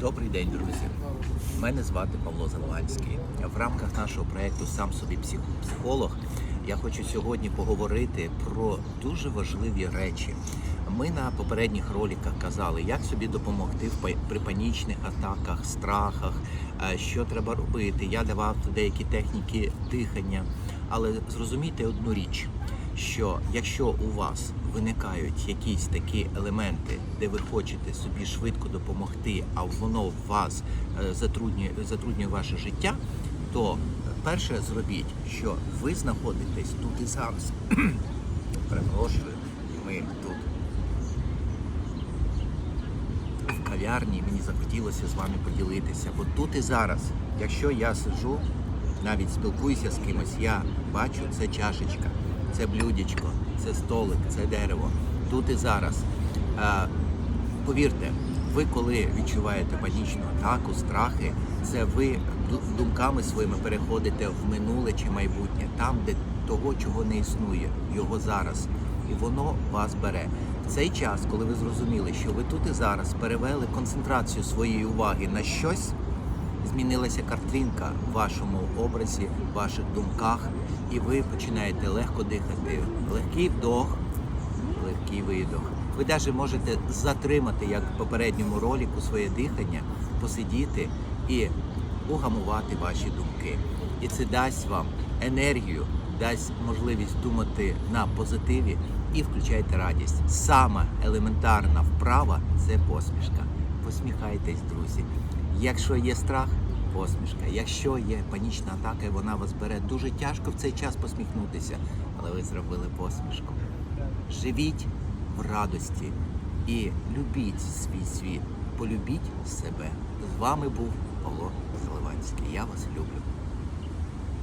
Добрий день, друзі. Мене звати Павло Заливанський. В рамках нашого проєкту Сам собі псих- психолог я хочу сьогодні поговорити про дуже важливі речі. Ми на попередніх роликах казали, як собі допомогти в при панічних атаках, страхах, е, що треба робити. Я давав деякі техніки дихання. Але зрозумійте одну річ, що якщо у вас виникають якісь такі елементи, де ви хочете собі швидко допомогти, а воно вас е, затруднює, затруднює ваше життя, то перше зробіть, що ви знаходитесь тут і зараз. Перепрошую, ми тут в кав'ярні, мені захотілося з вами поділитися. Бо тут і зараз, якщо я сиджу, навіть спілкуюся з кимось, я бачу, це чашечка, це блюдечко, це столик, це дерево. Тут і зараз. Повірте, ви коли відчуваєте панічну атаку, страхи, це ви думками своїми переходите в минуле чи майбутнє, там, де того, чого не існує, його зараз. І воно вас бере. В цей час, коли ви зрозуміли, що ви тут і зараз перевели концентрацію своєї уваги на щось, змінилася картинка в вашому образі, в ваших думках, і ви починаєте легко дихати. Легкий вдох, легкий видох. Ви навіть можете затримати, як в попередньому ролику, своє дихання, посидіти і угамувати ваші думки. І це дасть вам енергію, дасть можливість думати на позитиві і включайте радість. Сама елементарна вправа це посмішка. Посміхайтесь, друзі. Якщо є страх, посмішка. Якщо є панічна атака, і вона вас бере, дуже тяжко в цей час посміхнутися, але ви зробили посмішку. Живіть в радості і любіть свій світ, полюбіть себе. З вами був Павло Заливанський. Я вас люблю.